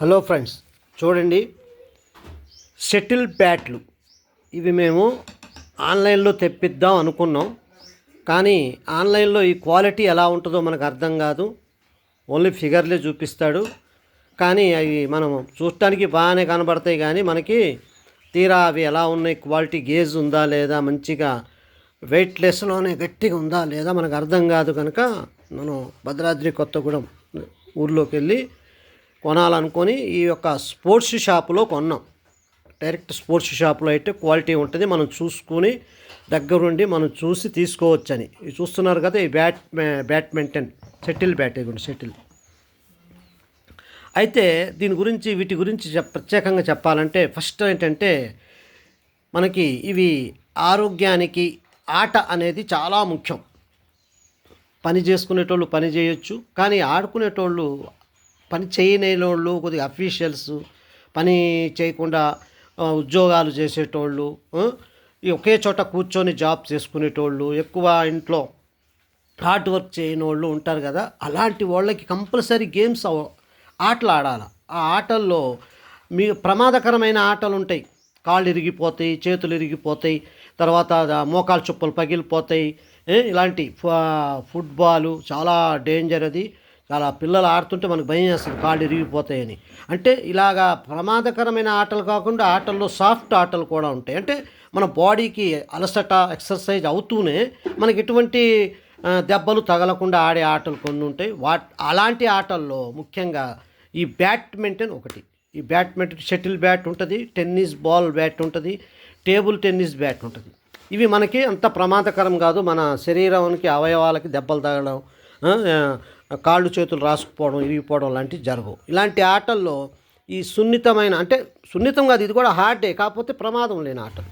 Hello friends చూడండి. Shuttle బ్యాట్లు ఇవి మేము ఆన్లైన్లో తెప్పిద్దాం అనుకున్నాం. కానీ ఆన్లైన్లో ఈ క్వాలిటీ ఎలా ఉంటుందో మనకు అర్థం కాదు. ఓన్లీ ఫిగర్లే చూపిస్తాడు. కానీ అవి మనం చూడటానికి బాగానే కనబడతాయి కానీ మనకి తీరా అవి ఎలా ఉన్నాయి క్వాలిటీ గేజ్ ఉందా లేదా మంచిగా వెయిట్లెస్లోనే గట్టిగా ఉందా లేదా మనకు అర్థం కాదు కనుక మనం భద్రాద్రి కొత్తగూడెం ఊర్లోకి వెళ్ళి కొనాలనుకొని ఈ యొక్క స్పోర్ట్స్ షాపులో కొన్నాం. డైరెక్ట్ స్పోర్ట్స్ షాప్లో అయితే క్వాలిటీ ఉంటుంది. మనం చూసుకుని దగ్గరుండి మనం చూసి తీసుకోవచ్చని. చూస్తున్నారు కదా ఈ బ్యాట్ బ్యాడ్మింటన్ షటిల్ బ్యాట్ ఇవ్వండి షటిల్. అయితే దీని గురించి వీటి గురించి ప్రత్యేకంగా చెప్పాలంటే ఫస్ట్ ఏంటంటే మనకి ఇవి ఆరోగ్యానికి ఆట అనేది చాలా ముఖ్యం. పని చేసుకునేటోళ్ళు పని చేయొచ్చు కానీ ఆడుకునేటోళ్ళు పని చేయని వాళ్ళు కొద్దిగా అఫీషియల్స్ పని చేయకుండా ఉద్యోగాలు చేసేటోళ్ళు ఈ ఒకే చోట కూర్చొని జాబ్ చేసుకునేటోళ్ళు ఎక్కువ ఇంట్లో హార్డ్ వర్క్ చేయని వాళ్ళు ఉంటారు కదా అలాంటి వాళ్ళకి కంపల్సరీ గేమ్స్ ఆటలు ఆడాలి ఆ ఆటల్లో మీ ప్రమాదకరమైన ఆటలు ఉంటాయి. కాళ్ళు ఇరిగిపోతాయి చేతులు ఇరిగిపోతాయి తర్వాత మోకాలు చుప్పలు పగిలిపోతాయి ఇలాంటి ఫ- ఫుట్బాలు చాలా డేంజర్ అది. అలా పిల్లలు ఆడుతుంటే మనకు భయం వేస్తుంది కాళ్ళు ఇరిగిపోతాయని అంటే ఇలాగా ప్రమాదకరమైన ఆటలు కాకుండా ఆటల్లో సాఫ్ట్ ఆటలు కూడా ఉంటాయి. అంటే మన బాడీకి అలసట ఎక్సర్సైజ్ అవుతూనే మనకి ఎటువంటి దెబ్బలు తగలకుండా ఆడే ఆటలు కొన్ని ఉంటాయి. వా అలాంటి ఆటల్లో ముఖ్యంగా ఈ బ్యాడ్మింటన్ ఒకటి. ఈ బ్యాడ్మింటన్ షటిల్ బ్యాట్ ఉంటుంది టెన్నిస్ బాల్ బ్యాట్ ఉంటుంది టేబుల్ టెన్నిస్ బ్యాట్ ఉంటుంది. ఇవి మనకి అంత ప్రమాదకరం కాదు. మన శరీరానికి అవయవాలకి దెబ్బలు తగలడం కాళ్ళు చేతులు రాసుకుపోవడం ఇరిగిపోవడం లాంటివి జరగవు. ఇలాంటి ఆటల్లో ఈ సున్నితమైన అంటే సున్నితం కాదు ఇది కూడా హార్డే కాకపోతే ప్రమాదం లేని ఆటలు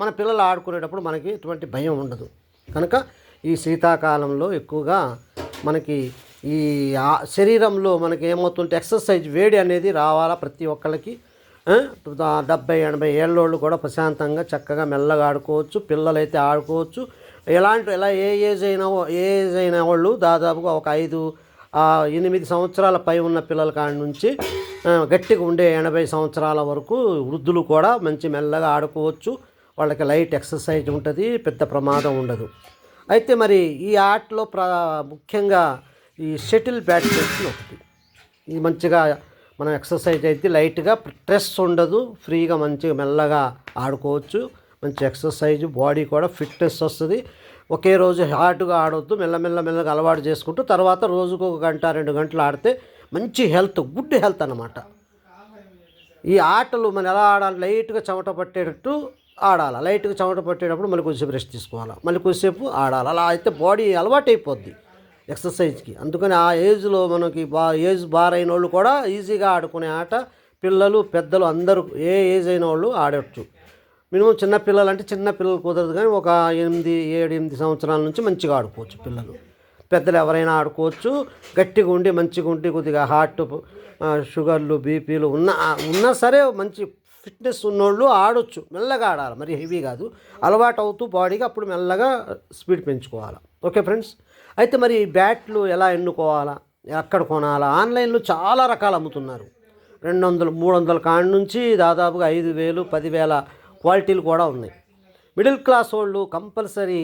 మన పిల్లలు ఆడుకునేటప్పుడు మనకి ఎటువంటి భయం ఉండదు. కనుక ఈ శీతాకాలంలో ఎక్కువగా మనకి ఈ శరీరంలో మనకి ఏమవుతుంటే ఎక్సర్సైజ్ వేడి అనేది రావాలా ప్రతి ఒక్కళ్ళకి. డెబ్బై ఎనభై ఏళ్ళోళ్ళు కూడా ప్రశాంతంగా చక్కగా మెల్లగా ఆడుకోవచ్చు పిల్లలైతే ఆడుకోవచ్చు. ఎలాంటి ఎలా ఏ ఏజ్ అయినా ఏ ఏజ్ అయిన వాళ్ళు దాదాపుగా ఒక ఐదు ఎనిమిది సంవత్సరాల పై ఉన్న పిల్లల కాడి నుంచి గట్టిగా ఉండే ఎనభై సంవత్సరాల వరకు వృద్ధులు కూడా మంచి మెల్లగా ఆడుకోవచ్చు. వాళ్ళకి లైట్ ఎక్సర్సైజ్ ఉంటుంది పెద్ద ప్రమాదం ఉండదు. అయితే మరి ఈ ఆటలో ప్ర ముఖ్యంగా ఈ షటిల్ బ్యాడ్మింటన్ ఒకటి. ఇది మంచిగా మనం ఎక్సర్సైజ్ అయితే లైట్గా స్ట్రెస్ ఉండదు ఫ్రీగా మంచిగా మెల్లగా ఆడుకోవచ్చు. మంచి ఎక్సర్సైజ్ బాడీ కూడా ఫిట్నెస్ వస్తుంది. ఒకే రోజు హార్డ్గా ఆడొద్దు మెల్లమెల్ల మెల్లగా అలవాటు చేసుకుంటూ తర్వాత రోజుకు ఒక గంట రెండు గంటలు ఆడితే మంచి హెల్త్ గుడ్ హెల్త్ అన్నమాట. ఈ ఆటలు మనం ఎలా ఆడాలి? లైట్గా చెమట పట్టేటట్టు ఆడాలి? లైట్గా చెమట పట్టేటప్పుడు మళ్ళీ కొద్దిసేపు రెస్ట్ తీసుకోవాలి? మళ్ళీ కొద్దిసేపు ఆడాలి? అలా అయితే బాడీ అలవాటు అయిపోద్ది ఎక్సర్సైజ్కి. అందుకని ఆ ఏజ్లో మనకి బా ఏజ్ బార్ అయిన వాళ్ళు కూడా ఈజీగా ఆడుకునే ఆట పిల్లలు పెద్దలు అందరూ ఏ ఏజ్ అయిన వాళ్ళు ఆడవచ్చు మినిమం చిన్న పిల్లలు అంటే చిన్న పిల్లలు కుదరదు కానీ ఒక ఎనిమిది ఏడు ఎనిమిది సంవత్సరాల నుంచి మంచిగా ఆడుకోవచ్చు పిల్లలు. పెద్దలు ఎవరైనా ఆడుకోవచ్చు. గట్టిగా ఉండి మంచిగా ఉండి కొద్దిగా హార్ట్ షుగర్లు బీపీలు ఉన్న ఉన్నా సరే మంచి ఫిట్నెస్ ఉన్నోళ్ళు ఆడొచ్చు. మెల్లగా ఆడాలి. మరి హెవీ కాదు. అలవాటు అవుతూ బాడీకి అప్పుడు మెల్లగా స్పీడ్ పెంచుకోవాలి. Okay friends? అయితే మరి బ్యాట్లు ఎలా ఎన్నుకోవాలా? ఎక్కడ కొనాలా? ఆన్లైన్లో చాలా రకాలు అమ్ముతున్నారు. రెండు వందలు మూడు వందల కాడి నుంచి దాదాపుగా ఐదు వేలు పదివేల క్వాలిటీలు కూడా ఉన్నాయి. మిడిల్ క్లాస్ వాళ్ళు కంపల్సరీ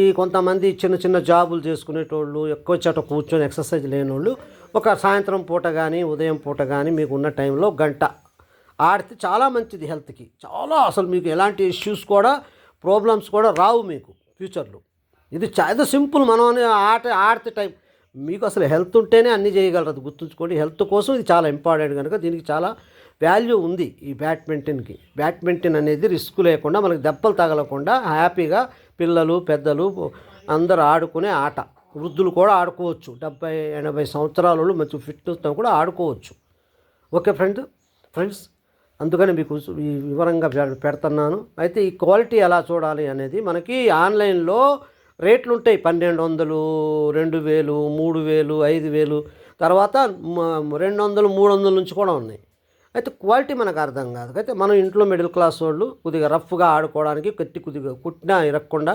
ఈ కొంతమంది చిన్న చిన్న జాబులు చేసుకునేటోళ్ళు ఎక్కువ చోట కూర్చొని ఎక్సర్సైజ్ లేనోళ్ళు ఒక సాయంత్రం పూట కానీ ఉదయం పూట కానీ మీకు ఉన్న టైంలో గంట ఆడితే చాలా మంచిది హెల్త్కి. చాలా అసలు మీకు ఎలాంటి ఇష్యూస్ కూడా ప్రాబ్లమ్స్ కూడా రావు మీకు ఫ్యూచర్లో. ఇది చాలా సింపుల్ మనం అనే ఆట ఆడితే టైం. మీకు అసలు హెల్త్ ఉంటేనే అన్నీ చేయగలరు. గుర్తుంచుకోండి. హెల్త్ కోసం ఇది చాలా ఇంపార్టెంట్ కనుక దీనికి చాలా వాల్యూ ఉంది ఈ బ్యాడ్మింటన్కి. బ్యాడ్మింటన్ అనేది రిస్క్ లేకుండా మనకి దెబ్బలు తగలకుండా హ్యాపీగా పిల్లలు పెద్దలు అందరూ ఆడుకునే ఆట. వృద్ధులు కూడా ఆడుకోవచ్చు. డెబ్బై ఎనభై సంవత్సరాలు మంచి ఫిట్నెస్తో కూడా ఆడుకోవచ్చు. ఓకే ఫ్రెండ్ ఫ్రెండ్స్ అందుకని మీకు ఈ వివరంగా పెడుతున్నాను. అయితే ఈ క్వాలిటీ ఎలా చూడాలి అనేది మనకి ఆన్లైన్లో రేట్లు ఉంటాయి పన్నెండు వందలు రెండు వేలు మూడు వేలు ఐదు వేలు తర్వాత రెండు వందలు మూడు వందల నుంచి కూడా ఉన్నాయి. అయితే క్వాలిటీ మనకు అర్థం కాదు. అయితే మనం ఇంట్లో మిడిల్ క్లాస్ వాళ్ళు కొద్దిగా రఫ్గా ఆడుకోవడానికి కొద్ది కొద్దిగా కుట్టినా ఇరగకుండా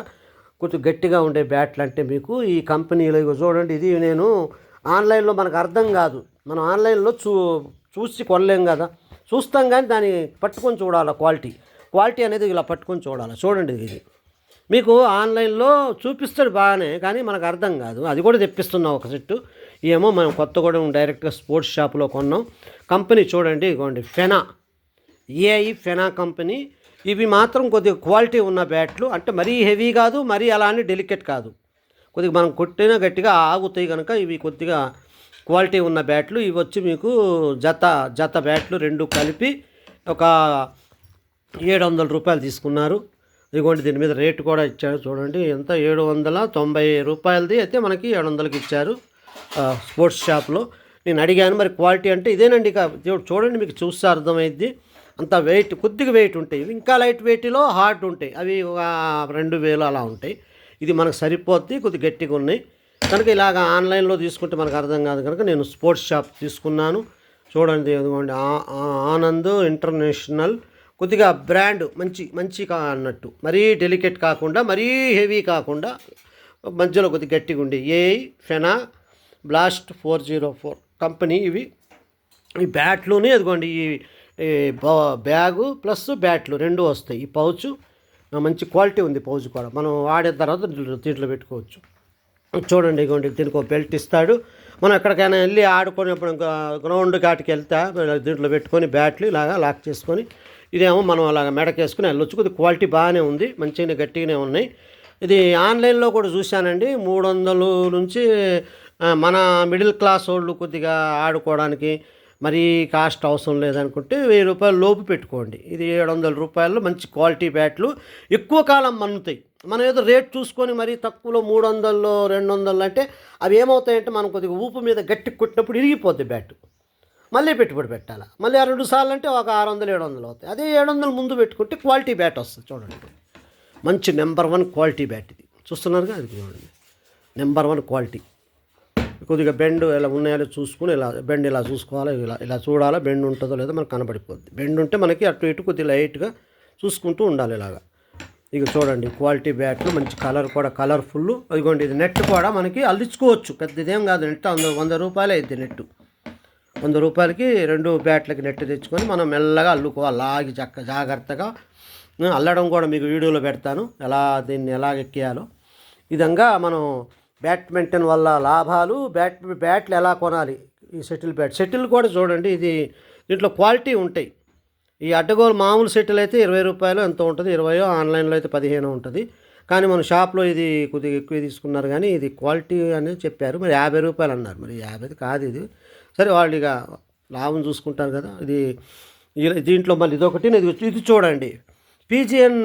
కొంచెం గట్టిగా ఉండే బ్యాట్లు అంటే మీకు ఈ కంపెనీలో ఇక చూడండి ఇది నేను ఆన్లైన్లో మనకు అర్థం కాదు. మనం ఆన్లైన్లో చూ చూసి కొనలేం కదా. చూస్తాం కానీ దాన్ని పట్టుకొని చూడాలి క్వాలిటీ. క్వాలిటీ అనేది ఇలా పట్టుకొని చూడాలి. చూడండి ఇది. మీకు ఆన్లైన్లో చూపిస్తాడు బాగానే కానీ మనకు అర్థం కాదు. అది కూడా తెప్పిస్తున్నాం ఒక సెట్టు. ఏమో మనం కొత్తగూడెం డైరెక్ట్గా స్పోర్ట్స్ షాప్లో కొన్నాం. కంపెనీ చూడండి ఇగోండి ఫెనా. AI ఫెనా company. ఇవి మాత్రం కొద్దిగా క్వాలిటీ ఉన్న బ్యాట్లు. అంటే మరీ హెవీ కాదు మరీ అలా అని డెలికేట్ కాదు. కొద్దిగా మనం కొట్టినా గట్టిగా ఆగుతాయి కనుక ఇవి కొద్దిగా క్వాలిటీ ఉన్న బ్యాట్లు. ఇవి వచ్చి మీకు జత జత బ్యాట్లు రెండు కలిపి ఒక ఏడు వందల రూపాయలు తీసుకున్నారు. ఇదిగోండి దీని మీద రేటు కూడా ఇచ్చారు చూడండి. ఎంత? ఏడు వందల తొంభై రూపాయలది. అయితే మనకి ఏడు వందలకి ఇచ్చారు. స్పోర్ట్స్ షాప్లో. నేను అడిగాను మరి క్వాలిటీ అంటే ఇదేనండి ఇక చూడండి మీకు చూస్తే అర్థమైద్ది. అంత వెయిట్ కొద్దిగా వెయిట్ ఉంటాయి. ఇంకా లైట్ వెయిట్లో హార్డ్ ఉంటాయి. అవి ఒక రెండు వేలు అలా ఉంటాయి. ఇది మనకు సరిపోద్ది కొద్దిగా గట్టిగా ఉన్నాయి. కనుక ఇలాగ ఆన్లైన్లో తీసుకుంటే మనకు అర్థం కాదు కనుక నేను స్పోర్ట్స్ షాప్ తీసుకున్నాను. చూడండి ఇదిగోండి ఆ- ఆనంద్ ఇంటర్నేషనల్ కొద్దిగా బ్రాండ్ మంచి మంచి కా అన్నట్టు. మరీ డెలికేట్ కాకుండా మరీ హెవీ కాకుండా మధ్యలో కొద్దిగా గట్టిగా ఉండే. AI Fena blast four zero four company ఇవి. ఈ బ్యాట్లుని అదిగోండి ఈ బ్యాగు ప్లస్ బ్యాట్లు రెండు వస్తాయి. ఈ పౌచ్ మంచి క్వాలిటీ ఉంది పౌచ్ కూడా. మనం వాడిన తర్వాత దీంట్లో- పెట్టుకోవచ్చు. చూడండి ఇగోండి దీనికి ఒక బెల్ట్ ఇస్తాడు. మనం ఎక్కడికైనా వెళ్ళి ఆడుకునేప్పుడు గ్రౌండ్ కాటికి వెళ్తే దీంట్లో పెట్టుకొని బ్యాట్లు ఇలాగా లాక్ చేసుకొని ఇదేమో మనం అలాగ మెడకేసుకుని వెళ్ళొచ్చు. కొద్దిగా క్వాలిటీ బాగానే ఉంది మంచిగానే గట్టిగానే ఉన్నాయి. ఇది ఆన్లైన్లో కూడా చూశానండి మూడు వందలు నుంచి మన మిడిల్ క్లాస్ వాళ్ళు కొద్దిగా ఆడుకోవడానికి మరీ కాస్ట్ అవసరం లేదనుకుంటే వెయ్యి రూపాయలు లోపు పెట్టుకోండి. ఇది ఏడు వందల రూపాయలు మంచి క్వాలిటీ బ్యాట్లు. ఎక్కువ కాలం మన్నుతాయి. మనం ఏదో రేట్ చూసుకొని మరీ తక్కువలో మూడు వందల్లో రెండు వందలు అంటే అవి ఏమవుతాయంటే మనం కొద్దిగా ఊపు మీద గట్టి కొట్టినప్పుడు ఇరిగిపోద్ది బ్యాట్. మళ్ళీ పెట్టుబడి పెట్టాలి? మళ్ళీ ఆ రెండు సార్లు అంటే ఒక ఆరు వందలు ఏడు వందలు అవుతాయి. అదే ఏడు వందలు ముందు పెట్టుకుంటే క్వాలిటీ బ్యాట్ వస్తుంది చూడండి. మంచి నెంబర్ వన్ క్వాలిటీ బ్యాట్ ఇది. చూస్తున్నారుగా? అది చూడండి. Number one quality. కొద్దిగా బెండ్ ఇలా ఉన్నాయో చూసుకుని ఇలా బెండ్ ఇలా చూసుకోవాలి ఇలా ఇలా చూడాలా బెండ్ ఉంటుందో లేదో మనకు కనబడిపోద్ది. బెండ్ ఉంటే మనకి అటు ఇటు కొద్దిగా లైట్గా చూసుకుంటూ ఉండాలి ఇలాగా. ఇక చూడండి క్వాలిటీ బ్యాట్లు మంచి కలర్ కూడా కలర్ఫుల్ అదిగోండి ఇది నెట్ కూడా మనకి అల్లించుకోవచ్చు. పెద్ద ఇదేం కాదు నెట్ వంద వంద రూపాయలు అయింది నెట్ వంద రూపాయలకి రెండు బ్యాట్లకి నెట్ తెచ్చుకొని మనం మెల్లగా అల్లుకోవాలి. లాగి చక్క జాగ్రత్తగా. అల్లడం కూడా మీకు వీడియోలో పెడతాను ఎలా దీన్ని ఎలా ఎక్కేయాలో విధంగా మనం బ్యాడ్మింటన్ వల్ల లాభాలు బ్యాట్ బ్యాట్లు ఎలా కొనాలి? ఈ షటిల్ బ్యాట్. షటిల్ కూడా చూడండి ఇది దీంట్లో క్వాలిటీ ఉంటాయి. ఈ అడ్డగోలు మామూలు సెటిల్ అయితే ఇరవై రూపాయలు ఎంత ఉంటుంది? ఇరవయో ఆన్లైన్లో అయితే పదిహేను ఉంటుంది. కానీ మన షాప్లో ఇది కొద్దిగా ఎక్కువ తీసుకున్నారు కానీ ఇది క్వాలిటీ అనేది చెప్పారు. మరి యాభై రూపాయలు అన్నారు. మరి యాభై కాదు ఇది. సరే వాళ్ళు ఇక లాభం చూసుకుంటారు కదా. ఇది దీంట్లో మళ్ళీ ఇదొకటి. ఇది ఇది చూడండి. పీజియన్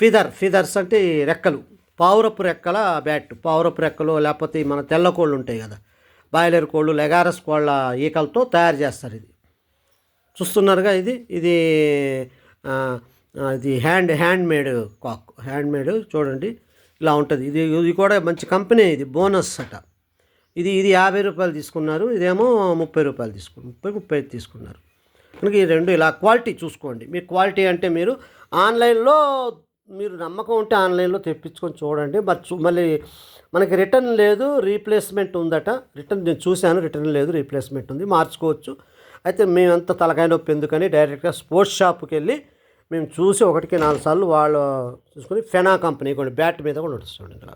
ఫిదర్ ఫిదర్స్ అంటే రెక్కలు. పావురపు రెక్కల బ్యాట్. పావురపు రెక్కలు లేకపోతే మన తెల్ల కోళ్ళు ఉంటాయి కదా. బాయిలర్ కోళ్ళు లెగారస్ కోళ్ళ ఈకలతో తయారు చేస్తారు ఇది. చూస్తున్నారుగా ఇది? ఇది ఇది hand hand made cock. Hand made చూడండి ఇలా ఉంటుంది. ఇది ఇది కూడా మంచి కంపెనీ ఇది బోనస్ అట. ఇది ఇది యాభై రూపాయలు తీసుకున్నారు ఇదేమో ముప్పై రూపాయలు తీసుకున్నారు. ముప్పై ముప్పై ఐదు తీసుకున్నారు. కనుక ఈ రెండు ఇలా క్వాలిటీ చూసుకోండి. మీ క్వాలిటీ అంటే మీరు ఆన్లైన్లో మీరు నమ్మకం ఉంటే ఆన్లైన్లో తెప్పించుకొని చూడండి. మరి చూ మళ్ళీ మనకి రిటర్న్ లేదు రీప్లేస్మెంట్ ఉందట. రిటర్న్ నేను చూశాను రిటర్న్ లేదు రీప్లేస్మెంట్ ఉంది. మార్చుకోవచ్చు. అయితే మేమంత తలకాయ నొప్పి ఎందుకని డైరెక్ట్గా స్పోర్ట్స్ షాప్కి వెళ్ళి మేము చూసి ఒకటికి నాలుగు సార్లు వాళ్ళు చూసుకొని ఫెనా కంపెనీ కొన్ని బ్యాట్ మీద కూడా నడుస్తుంది ఇక్కడ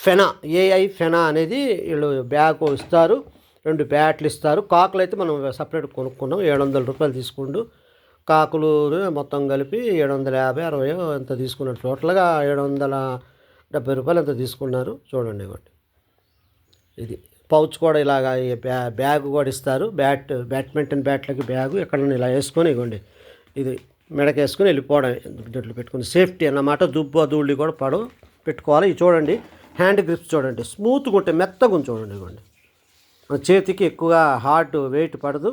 ఫెనా ఏఐ ఫెనా అనేది వీళ్ళు బ్యాగ్ ఇస్తారు రెండు బ్యాట్లు ఇస్తారు. కాకులు అయితే మనం సపరేట్ కొనుక్కున్నాం ఏడు వందల రూపాయలు తీసుకుంటూ కాకులు మొత్తం కలిపి ఏడు వందల యాభై అరవై ఎంత తీసుకున్నారు. టోటల్గా ఏడు వందల డెబ్బై రూపాయలు ఎంత తీసుకున్నారు చూడండి ఇవ్వండి. ఇది పౌచ్ కూడా ఇలాగా బ్యా బ్యాగ్ కూడా ఇస్తారు. బ్యాట్ బ్యాడ్మింటన్ బ్యాట్లకి బ్యాగు ఎక్కడ ఇలా వేసుకొని ఇవ్వండి. ఇది మెడకేసుకొని వెళ్ళిపోవడం దీంట్లో పెట్టుకుని సేఫ్టీ అన్నమాట. దుబ్బ ధూళి కూడా పడవు పెట్టుకోవాలి. ఇది చూడండి. హ్యాండ్ గ్రిప్స్ చూడండి. స్మూత్గా ఉంటే మెత్తగా చూడండి ఇవ్వండి. చేతికి ఎక్కువగా హార్డ్ వెయిట్ పడదు.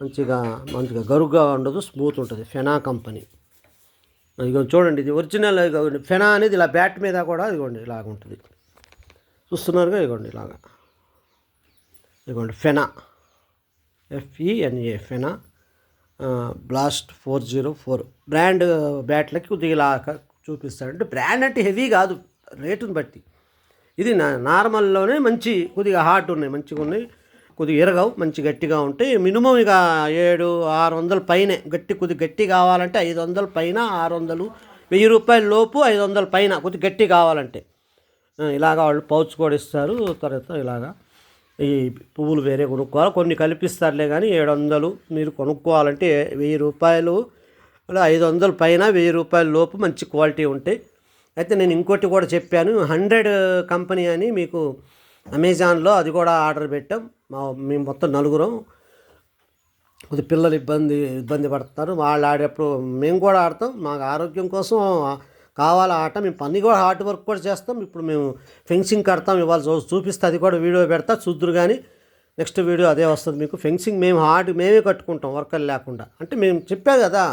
మంచిగా మంచిగా గరుగ్గా ఉండదు స్మూత్ ఉంటుంది. ఫెనా కంపెనీ ఇదిగో చూడండి ఇది ఒరిజినల్ ఫెనా అనేది ఇలా బ్యాట్ మీద కూడా ఇదిగోండి ఇలాగ ఉంటుంది. చూస్తున్నారుగా? ఇదిగోండి ఇలాగా. ఇదిగోండి Fena F E N A Fena blast four zero four brand బ్యాట్లకి కొద్దిగా ఇలా చూపిస్తాడంటే అంటే బ్రాండ్ అంటే హెవీ కాదు రేటుని బట్టి. ఇది నా నార్మల్లోనే మంచి కొద్దిగా హార్ట్ ఉన్నాయి మంచిగా ఉన్నాయి కొద్దిగా ఎరగవు మంచి గట్టిగా ఉంటాయి మినిమం ఇక ఏడు ఆరు వందల పైనే గట్టి కొద్ది గట్టి కావాలంటే ఐదు వందల పైన ఆరు వందలు వెయ్యి రూపాయల లోపు ఐదు వందల పైన కొద్ది గట్టి కావాలంటే. ఇలాగ ఇలాగా వాళ్ళు పౌచ్ కూడా ఇస్తారు తర్వాత ఇలాగా ఈ పువ్వులు వేరే కొనుక్కోవాలి. కొన్ని కల్పిస్తారులే కానీ ఏడు వందలు మీరు కొనుక్కోవాలంటే వెయ్యి రూపాయలు ఐదు వందల పైన వెయ్యి రూపాయల లోపు మంచి క్వాలిటీ ఉంటాయి అయితే నేను ఇంకోటి కూడా చెప్పాను హండ్రెడ్ కంపెనీ అని మీకు అమెజాన్లో అది కూడా ఆర్డర్ పెట్టాం. మా మేము మొత్తం నలుగురం కొద్ది పిల్లలు ఇబ్బంది ఇబ్బంది పడుతున్నారు వాళ్ళు ఆడేప్పుడు మేము కూడా ఆడతాం. మాకు ఆరోగ్యం కోసం కావాలి ఆట. మేము పని కూడా హార్డ్ వర్క్ కూడా చేస్తాం. ఇప్పుడు మేము ఫెన్సింగ్ కడతాం. ఇవాళ చూపిస్తే అది కూడా వీడియో పెడతా చూద్దరు కానీ నెక్స్ట్ వీడియో అదే వస్తుంది మీకు. ఫెన్సింగ్ మేము హార్డ్ మేమే కట్టుకుంటాం వర్కర్లు లేకుండా. అంటే మేము చెప్పా కదా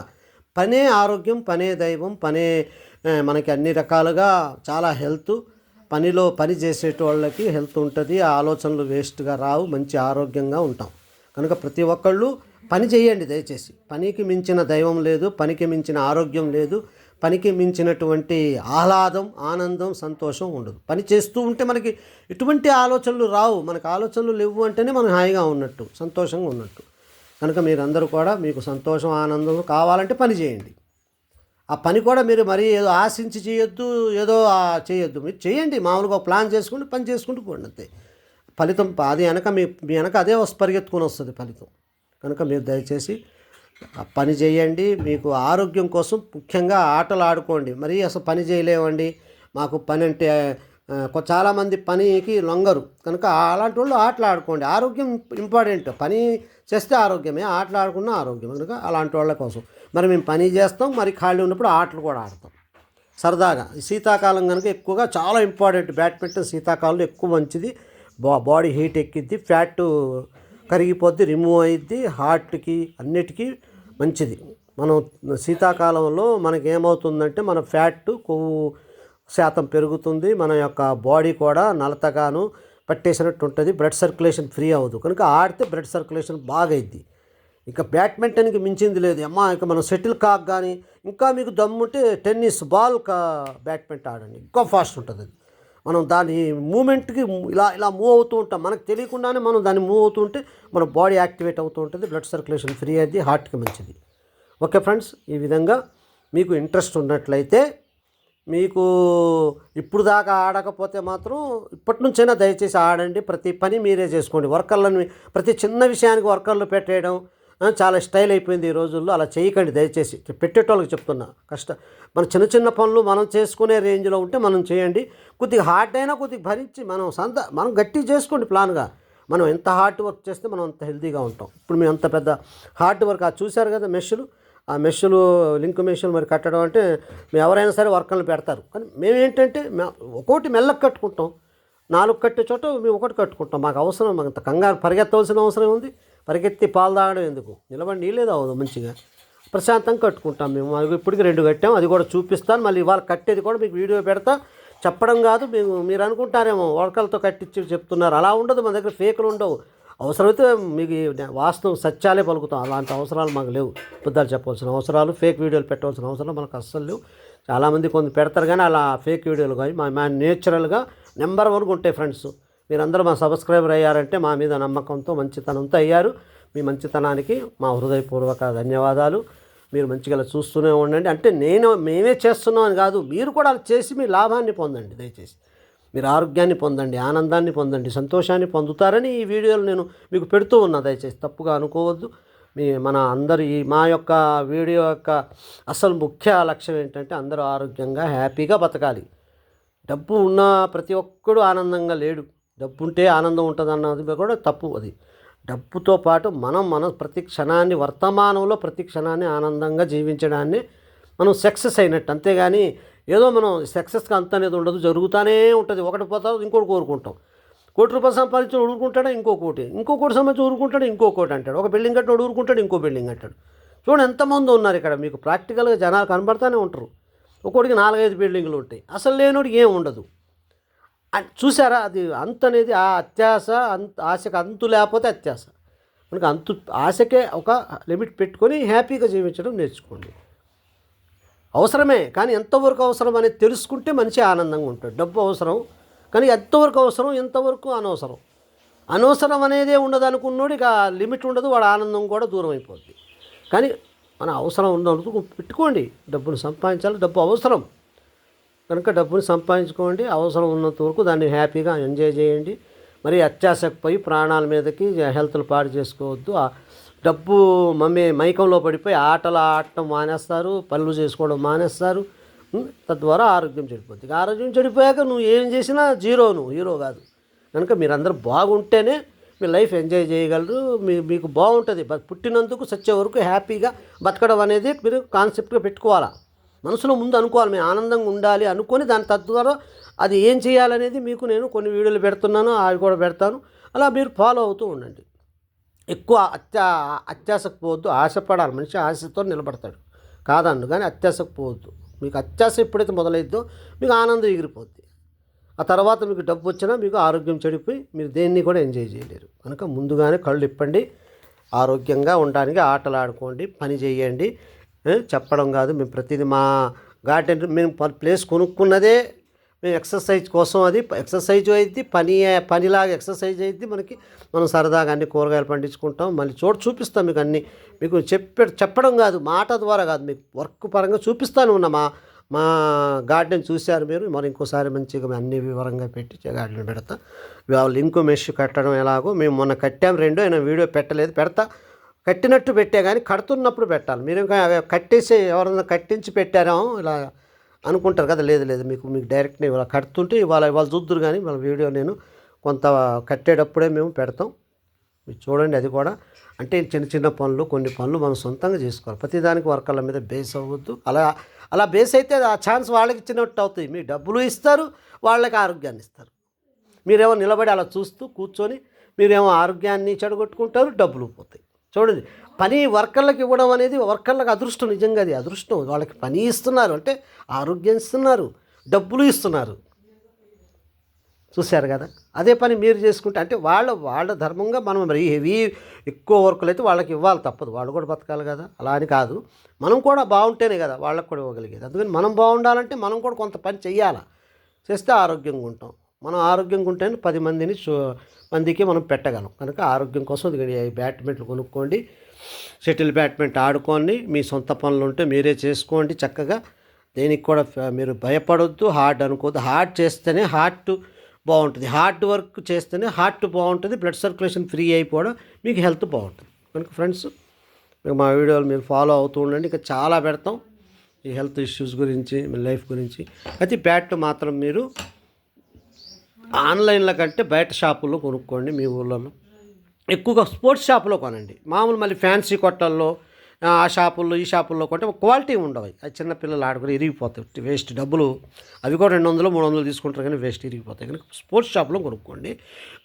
పనే ఆరోగ్యం పనే దైవం పనే మనకి అన్ని రకాలుగా చాలా హెల్త్. పనిలో పని చేసేటోళ్ళకి హెల్త్ ఉంటుంది ఆ ఆలోచనలు వేస్ట్గా రావు మంచి ఆరోగ్యంగా ఉంటాం. కనుక ప్రతి ఒక్కళ్ళు పని చేయండి దయచేసి. పనికి మించిన దైవం లేదు పనికి మించిన ఆరోగ్యం లేదు పనికి మించినటువంటి ఆహ్లాదం ఆనందం సంతోషం ఉండదు. పని చేస్తూ ఉంటే మనకి ఎటువంటి ఆలోచనలు రావు. మనకు ఆలోచనలు లేవు అంటేనే మనం హాయిగా ఉన్నట్టు సంతోషంగా ఉన్నట్టు. కనుక మీరందరూ కూడా మీకు సంతోషం ఆనందం కావాలంటే పని చేయండి. ఆ పని కూడా మీరు మరీ ఏదో ఆశించి చేయొద్దు ఏదో చేయొద్దు. మీరు చేయండి మామూలుగా ఒక ప్లాన్ చేసుకుని పని చేసుకుంటూ పోండి అంతే. ఫలితం అది వెనక మీ మీ వెనక అదే వస్తు పరిగెత్తుకొని వస్తుంది ఫలితం. కనుక మీరు దయచేసి ఆ పని చేయండి మీకు ఆరోగ్యం కోసం ముఖ్యంగా ఆటలు ఆడుకోండి. మరి అసలు పని చేయలేమండి. మాకు పని అంటే చాలామంది పనికి లొంగరు. కనుక అలాంటి వాళ్ళు ఆటలు ఆడుకోండి ఆరోగ్యం ఇంపార్టెంట్. పని చేస్తే ఆరోగ్యమే ఆటలు ఆడుకున్న ఆరోగ్యం. కనుక అలాంటి వాళ్ళ కోసం. మరి మేము పని చేస్తాం మరి ఖాళీ ఉన్నప్పుడు ఆటలు కూడా ఆడతాం. సరదాగా. శీతాకాలం కనుక ఎక్కువగా చాలా ఇంపార్టెంట్. బ్యాడ్మింటన్ శీతాకాలంలో ఎక్కువ మంచిది. బా బాడీ హీట్ ఎక్కిద్ది ఫ్యాట్ కరిగిపోద్ది రిమూవ్ అయ్యిద్ది హార్ట్కి అన్నిటికీ మంచిది. మనం శీతాకాలంలో మనకి ఏమవుతుందంటే మన ఫ్యాట్ కొవ్వు శాతం పెరుగుతుంది. మన యొక్క బాడీ కూడా నలతగాను పట్టేసినట్టు ఉంటుంది బ్లడ్ సర్క్యులేషన్ ఫ్రీ అవ్వదు. కనుక ఆడితే బ్లడ్ సర్క్యులేషన్ బాగా అయింది ఇక బ్యాడ్మింటన్కి మించింది లేదు. అమ్మా ఇంకా మనం సెటిల్ కాక్ కానీ ఇంకా మీకు దమ్ముంటే టెన్నిస్ బాల్ కా బ్యాడ్మింటన్ ఆడండి. ఇంకా ఫాస్ట్ ఉంటుంది అది. మనం దాని మూమెంట్కి ఇలా ఇలా మూవ్ అవుతూ ఉంటాం. మనకు తెలియకుండానే మనం దాన్ని మూవ్ అవుతూ ఉంటే మన బాడీ యాక్టివేట్ అవుతూ ఉంటుంది. బ్లడ్ సర్క్యులేషన్ ఫ్రీ అయ్యింది హార్ట్కి మంచిది. ఓకే ఫ్రెండ్స్ ఈ విధంగా మీకు ఇంట్రెస్ట్ ఉన్నట్లయితే మీకు ఇప్పుడు దాకా ఆడకపోతే మాత్రం ఇప్పటి నుంచైనా దయచేసి ఆడండి. ప్రతి పని మీరే చేసుకోండి. వర్కర్లను ప్రతి చిన్న విషయానికి వర్కర్లు పెట్టేయడం చాలా స్టైల్ అయిపోయింది ఈ రోజుల్లో. అలా చేయకండి దయచేసి. పెట్టేటోళ్ళకి చెప్తున్నా. కష్ట మన చిన్న చిన్న పనులు మనం చేసుకునే రేంజ్లో ఉంటే మనం చేయండి. కొద్దిగా హార్డ్ అయినా కొద్దిగా భరించి మనం సంత మనం గట్టి చేసుకోండి ప్లాన్గా. మనం ఎంత హార్డ్ వర్క్ చేస్తే మనం అంత హెల్తీగా ఉంటాం. ఇప్పుడు మేము అంత పెద్ద హార్డ్ వర్క్ అది చూశారు కదా మెషులు? ఆ మెషులు లింక్ మెషులు మరి కట్టడం అంటే మేము ఎవరైనా సరే వర్కర్లు పెడతారు. కానీ మేము ఏంటంటే ఒక్కోటి మెల్లకి కట్టుకుంటాం. నాలుగు కట్టే చోట మేము ఒకటి కట్టుకుంటాం. మాకు అవసరం మాకు అంత కంగారు పరిగెత్తవలసిన అవసరం ఉంది. పరిగెత్తి పాలు తాగడం ఎందుకు? నిలబడి నీళ్ళేది అవ్వదు మంచిగా. ప్రశాంతంగా కట్టుకుంటాం మేము. ఇప్పటికి రెండు కట్టాం. అది కూడా చూపిస్తాను. మళ్ళీ ఇవాళ కట్టేది కూడా మీకు వీడియో పెడతా. చెప్పడం కాదు మేము మీరు అనుకుంటారేమో వర్కర్లతో కట్టించి చెప్తున్నారు. అలా ఉండదు. మన దగ్గర ఫేకులు ఉండవు. అవసరమైతే మీకు వాస్తవం సత్యాలే పలుకుతాం. అలాంటి అవసరాలు మాకు లేవు. బుద్ధాలు చెప్పవలసిన అవసరాలు ఫేక్ వీడియోలు పెట్టవలసిన అవసరం మనకు అస్సలు లేవు. చాలామంది కొంత పెడతారు కానీ అలా ఫేక్ వీడియోలు కానీ మా మా నేచురల్గా నెంబర్ వన్గా ఉంటాయి ఫ్రెండ్స్. మీరందరూ మా సబ్స్క్రైబర్ అయ్యారంటే మా మీద నమ్మకంతో మంచితనంతో అయ్యారు. మీ మంచితనానికి మా హృదయపూర్వక ధన్యవాదాలు. మీరు మంచిగా చూస్తూనే ఉండండి. అంటే నేను మేమే చేస్తున్నాం అని కాదు మీరు కూడా అలా చేసి మీ లాభాన్ని పొందండి దయచేసి. మీరు ఆరోగ్యాన్ని పొందండి ఆనందాన్ని పొందండి సంతోషాన్ని పొందుతారని ఈ వీడియోలు నేను మీకు పెడుతూ ఉన్నా. దయచేసి తప్పుగా అనుకోవద్దు. మీ మన అందరు ఈ మా యొక్క వీడియో యొక్క అసలు ముఖ్య లక్ష్యం ఏంటంటే అందరూ ఆరోగ్యంగా హ్యాపీగా బతకాలి. డబ్బు ఉన్న ప్రతి ఒక్కడు ఆనందంగా లేడు. డబ్బు ఉంటే ఆనందం ఉంటుంది అన్నది కూడా తప్పు అది. డబ్బుతో పాటు మనం మన ప్రతి క్షణాన్ని వర్తమానంలో ప్రతి క్షణాన్ని ఆనందంగా జీవించడాన్ని మనం సక్సెస్ అయినట్టు. అంతేగాని ఏదో మనం సక్సెస్గా అంత అనేది ఉండదు జరుగుతూనే ఉంటుంది. ఒకటి పోతా ఇంకోటి కోరుకుంటాం కోటి రూపాయలు సంపాదించి ఊరుకుంటాడా? ఇంకో కోటి. ఇంకో కోటి సంపాదించి ఊరుకుంటాడు? ఇంకో కోటి అంటాడు. ఒక బిల్డింగ్ కట్టిన ఊరుకుంటాడు? ఇంకో బిల్డింగ్ అంటాడు. చూడండి ఎంతమంది ఉన్నారు ఇక్కడ. మీకు ప్రాక్టికల్గా జనాలు కనబడతానే ఉంటారు. ఒక్కోటికి నాలుగైదు బిల్డింగ్లు ఉంటాయి. అసలు లేనోడికి ఏం ఉండదు. చూసారా అది అంత అనేది ఆ అత్యాశ అంత ఆశకు అంతు లేకపోతే అత్యాశ మనకి అంతు ఆశకే ఒక లిమిట్ పెట్టుకొని హ్యాపీగా జీవించడం నేర్చుకోండి. అవసరమే కానీ ఎంతవరకు అవసరం అనేది తెలుసుకుంటే మనిషి ఆనందంగా ఉంటాడు. డబ్బు అవసరం కానీ ఎంతవరకు అవసరం ఎంతవరకు అనవసరం. అనవసరం అనేదే ఉండదు అనుకున్నోడు ఇక లిమిట్ ఉండదు వాడు ఆనందం కూడా దూరం అయిపోద్ది. కానీ మన అవసరం ఉన్నందుకు పెట్టుకోండి. డబ్బును సంపాదించాలి డబ్బు అవసరం. కనుక డబ్బుని సంపాదించుకోండి అవసరం ఉన్నంత వరకు దాన్ని హ్యాపీగా ఎంజాయ్ చేయండి. మరి అత్యాశకు పోయి ప్రాణాల మీదకి హెల్త్లు పాడు చేసుకోవద్దు. డబ్బు మమ్మీ మైకంలో పడిపోయి ఆటలు ఆడటం మానేస్తారు పనులు చేసుకోవడం మానేస్తారు. తద్వారా ఆరోగ్యం చెడిపోద్ది. ఆరోగ్యం చెడిపోయాక నువ్వు ఏం చేసినా జీరో నువ్వు హీరో కాదు. కనుక మీరందరూ బాగుంటేనే మీ లైఫ్ ఎంజాయ్ చేయగలరు మీ మీకు బాగుంటుంది. పుట్టినందుకు సచ్చే వరకు హ్యాపీగా బతకడం అనేది మీరు కాన్సెప్ట్గా పెట్టుకోవాలా? మనసులో ముందు అనుకోవాలి మేము ఆనందంగా ఉండాలి అనుకొని దాని తద్వారా అది ఏం చేయాలనేది మీకు నేను కొన్ని వీడియోలు పెడుతున్నాను అవి కూడా పెడతాను. అలా మీరు ఫాలో అవుతూ ఉండండి. ఎక్కువ అత్యా అత్యాశకు పోవద్దు. ఆశపడాలి. మనిషి ఆశతో నిలబడతాడు. కాదండు కానీ అత్యాశకు పోవద్దు. మీకు అత్యాశ ఎప్పుడైతే మొదలైద్దో మీకు ఆనందం ఎగిరిపోద్ది. ఆ తర్వాత మీకు డబ్బు వచ్చినా మీకు ఆరోగ్యం చెడిపోయి మీరు దేన్ని కూడా ఎంజాయ్ చేయలేరు. కనుక ముందుగానే కళ్ళు ఇప్పండి ఆరోగ్యంగా ఉండడానికి ఆటలు ఆడుకోండి. పని చేయండి. చెప్పడం కాదు. మేము ప్రతిదీ మా గార్డెన్ మేము ప్లేస్ కొనుక్కున్నదే మేము ఎక్సర్సైజ్ కోసం అది ఎక్సర్సైజ్ అయింది పని పనిలాగా ఎక్సర్సైజ్ అయింది మనకి మనం సరదాగా అన్ని కూరగాయలు పండించుకుంటాం మళ్ళీ చోటు చూపిస్తాం మీకు అన్ని. మీకు చెప్పే చెప్పడం కాదు మాట ద్వారా కాదు మీకు వర్క్ పరంగా చూపిస్తాను ఉన్న మా మా గార్డెన్ చూశారు మీరు మరి ఇంకోసారి మంచిగా అన్ని వివరంగా పెట్టి గార్డెన్ పెడతా. వాళ్ళు ఇంకో మెష్ కట్టడం ఎలాగో మేము మొన్న కట్టాం రెండో అయినా వీడియో పెట్టలేదు పెడతా. కట్టినట్టు పెట్టే కానీ కడుతున్నప్పుడు పెట్టాలి. మీరు ఇంకా కట్టేసి ఎవరైనా కట్టించి పెట్టారో? ఇలా అనుకుంటారు కదా లేదు లేదు మీకు మీకు డైరెక్ట్గా ఇవాళ కడుతుంటే ఇవాళ ఇవాళ చూద్దరు కానీ మన వీడియో నేను కొంత కట్టేటప్పుడే మేము పెడతాం. మీరు చూడండి అది కూడా. అంటే చిన్న చిన్న పనులు కొన్ని పనులు మనం సొంతంగా చేసుకోవాలి. ప్రతిదానికి వర్కర్ల మీద బేస్ అవ్వద్దు. అలా అలా బేస్ అయితే ఆ ఛాన్స్ వాళ్ళకి ఇచ్చినట్టు అవుతుంది. మీ డబ్బులు ఇస్తారు వాళ్ళకి ఆరోగ్యాన్ని ఇస్తారు. మీరేమో నిలబడి అలా చూస్తూ కూర్చొని మీరేమో ఆరోగ్యాన్ని చెడగొట్టుకుంటారు డబ్బులు పోతాయి. చూడండి పని వర్కర్లకు ఇవ్వడం అనేది వర్కర్లకు అదృష్టం నిజంగా అది అదృష్టం. వాళ్ళకి పని ఇస్తున్నారు అంటే ఆరోగ్యం ఇస్తున్నారు డబ్బులు ఇస్తున్నారు. చూశారు కదా? అదే పని మీరు చేసుకుంటే అంటే వాళ్ళ వాళ్ళ ధర్మంగా మనం మరి హెవీ ఎక్కువ వర్కులు అయితే వాళ్ళకి ఇవ్వాలి తప్పదు. వాళ్ళు కూడా బతకాలి కదా? అలా అని కాదు. మనం కూడా బాగుంటేనే కదా వాళ్ళకి కూడా ఇవ్వగలిగేది. అందుకని మనం బాగుండాలంటే మనం కూడా కొంత పని చేయాలి చేస్తే ఆరోగ్యంగా ఉంటాం. మనం ఆరోగ్యంగా ఉంటేనే పది మందిని చూ మందికి మనం పెట్టగలం. కనుక ఆరోగ్యం కోసం ఇది బ్యాడ్మింటన్ కొనుక్కోండి. షటిల్ బ్యాడ్మింటన్ ఆడుకోండి. మీ సొంత పనులు ఉంటే మీరే చేసుకోండి చక్కగా. దేనికి కూడా మీరు భయపడొద్దు హార్డ్ అనుకోవద్దు. హార్ట్ చేస్తేనే హార్ట్ బాగుంటుంది. హార్డ్ వర్క్ చేస్తేనే హార్ట్ బాగుంటుంది. బ్లడ్ సర్క్యులేషన్ ఫ్రీ అయిపోవడం మీకు హెల్త్ బాగుంటుంది. కనుక ఫ్రెండ్స్ మీకు మా వీడియోలు మీరు ఫాలో అవుతూ ఉండండి. ఇంకా చాలా పెడతాం ఈ హెల్త్ ఇష్యూస్ గురించి మీ లైఫ్ గురించి. అయితే బ్యాట్ మాత్రం మీరు ఆన్లైన్లో కంటే బయట షాపుల్లో కొనుక్కోండి మీ ఊళ్ళలో ఎక్కువగా స్పోర్ట్స్ షాపులో కొనండి. మామూలు మళ్ళీ ఫ్యాన్సీ కొట్టల్లో ఆ షాపుల్లో ఈ షాపుల్లో కొంటే క్వాలిటీ ఉండవు. అది చిన్నపిల్లలు ఆడుకుని ఇరిగిపోతాయి. వేస్ట్ డబ్బులు అవి కూడా రెండు వందలు మూడు వందలు తీసుకుంటారు కానీ వేస్ట్ ఇరిగిపోతాయి. కానీ స్పోర్ట్స్ షాప్లో కొనుక్కోండి.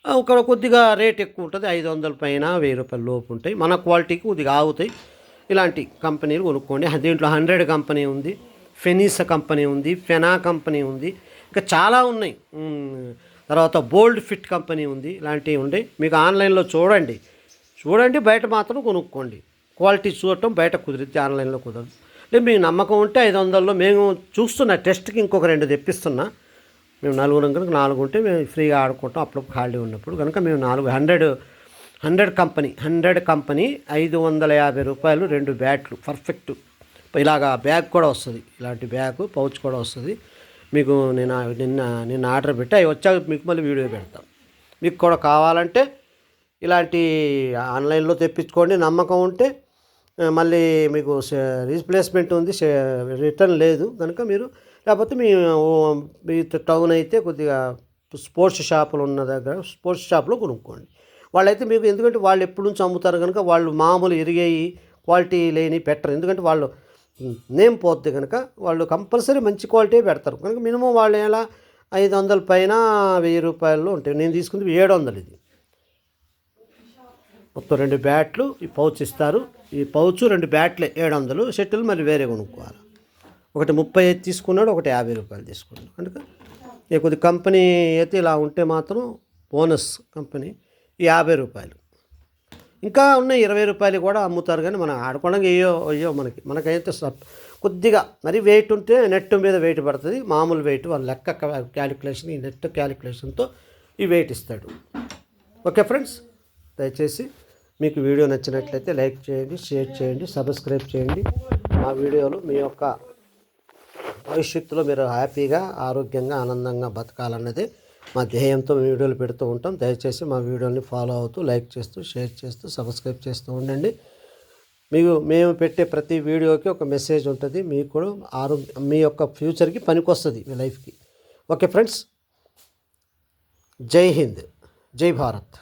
ఒక కొద్దిగా రేట్ ఎక్కువ ఉంటుంది. ఐదు వందల పైన వెయ్యి రూపాయల లోపు ఉంటాయి. మన క్వాలిటీకి కొద్దిగా ఆగుతాయి. ఇలాంటి కంపెనీలు కొనుక్కోండి. దీంట్లో హండ్రెడ్ కంపెనీ ఉంది ఫెనీస కంపెనీ ఉంది ఫెనా కంపెనీ ఉంది. ఇంకా చాలా ఉన్నాయి. తర్వాత బోల్డ్ ఫిట్ కంపెనీ ఉంది ఇలాంటివి ఉండి. మీకు ఆన్లైన్లో చూడండి. చూడండి బయట మాత్రం కొనుక్కోండి. క్వాలిటీ చూడటం బయట కుదిరితే ఆన్లైన్లో కుదరదు. లేదు మీకు నమ్మకం ఉంటే ఐదు వందల్లో మేము చూస్తున్నా టెస్ట్కి ఇంకొక రెండు తెప్పిస్తున్నా. మేము నలుగురం కనుక నాలుగు ఉంటే మేము ఫ్రీగా ఆడుకుంటాం. అప్పుడు ఖాళీ ఉన్నప్పుడు కనుక మేము నాలుగు hundred hundred company hundred company ఐదు వందల యాభై రూపాయలు రెండు బ్యాట్లు పర్ఫెక్ట్. ఇలాగా బ్యాగ్ కూడా వస్తుంది. ఇలాంటి బ్యాగ్ పౌచ్ కూడా వస్తుంది. మీకు నేను నిన్న నిన్న ఆర్డర్ పెట్టి అవి వచ్చాక మీకు మళ్ళీ వీడియో పెడతాం. మీకు కూడా కావాలంటే ఇలాంటి ఆన్లైన్లో తెప్పించుకోండి నమ్మకం ఉంటే మళ్ళీ మీకు రీప్లేస్మెంట్ ఉంది రిటర్న్ లేదు కనుక మీరు లేకపోతే మీ మీ టౌన్ అయితే కొద్దిగా స్పోర్ట్స్ షాపులు ఉన్న దగ్గర స్పోర్ట్స్ షాప్లో కొనుక్కోండి. వాళ్ళైతే మీకు ఎందుకంటే వాళ్ళు ఎప్పుడు నుంచి అమ్ముతారు కనుక వాళ్ళు మామూలు ఇరిగేయి క్వాలిటీ లేని పెట్టరు. ఎందుకంటే వాళ్ళు నేమ్ పోద్ది కనుక వాళ్ళు కంపల్సరీ మంచి క్వాలిటీ పెడతారు. కనుక మినిమం వాళ్ళు ఎలా ఐదు వందల పైన వెయ్యి రూపాయల్లో ఉంటాయి. నేను తీసుకుంది ఏడు వందలు ఇది. మొత్తం రెండు బ్యాట్లు ఈ పౌచ్ ఇస్తారు. ఈ పౌచ్ రెండు బ్యాట్లే ఏడు వందలు. షటిల్ మరి వేరే కొనుక్కోవాలి. ఒకటి ముప్పై ఐదు తీసుకున్నాడు ఒకటి యాభై రూపాయలు తీసుకున్నాడు. కనుక ఇక కొద్ది కంపెనీ అయితే ఇలా ఉంటే మాత్రం బోనస్ కంపెనీ యాభై రూపాయలు. ఇంకా ఉన్న ఇరవై రూపాయలు కూడా అమ్ముతారు కానీ మనం ఆడుకోవడానికి అయ్యో అయ్యో మనకి మనకైతే కొద్దిగా మరి వెయిట్ ఉంటే నెట్ మీద వెయిట్ పడుతుంది. మామూలు వెయిట్ వాళ్ళ లెక్క క్యాలిక్యులేషన్ ఈ నెట్ క్యాలిక్యులేషన్తో ఈ వెయిట్ ఇస్తాడు. ఓకే ఫ్రెండ్స్ దయచేసి మీకు వీడియో నచ్చినట్లయితే లైక్ చేయండి షేర్ చేయండి సబ్స్క్రైబ్ చేయండి. మా వీడియోలు మీ యొక్క భవిష్యత్తులో మీరు హ్యాపీగా ఆరోగ్యంగా ఆనందంగా బతకాలన్నదే మా ధ్యేయంతో మేము వీడియోలు పెడుతూ ఉంటాం. దయచేసి మా వీడియోని ఫాలో అవుతూ లైక్ చేస్తూ షేర్ చేస్తూ సబ్స్క్రైబ్ చేస్తూ ఉండండి. మీకు మేము పెట్టే ప్రతి వీడియోకి ఒక మెసేజ్ ఉంటుంది. మీకు కూడా ఆరోగ్య మీ యొక్క ఫ్యూచర్కి పనికొస్తుంది మీ లైఫ్కి. ఓకే ఫ్రెండ్స్ జై హింద్ జై భారత్.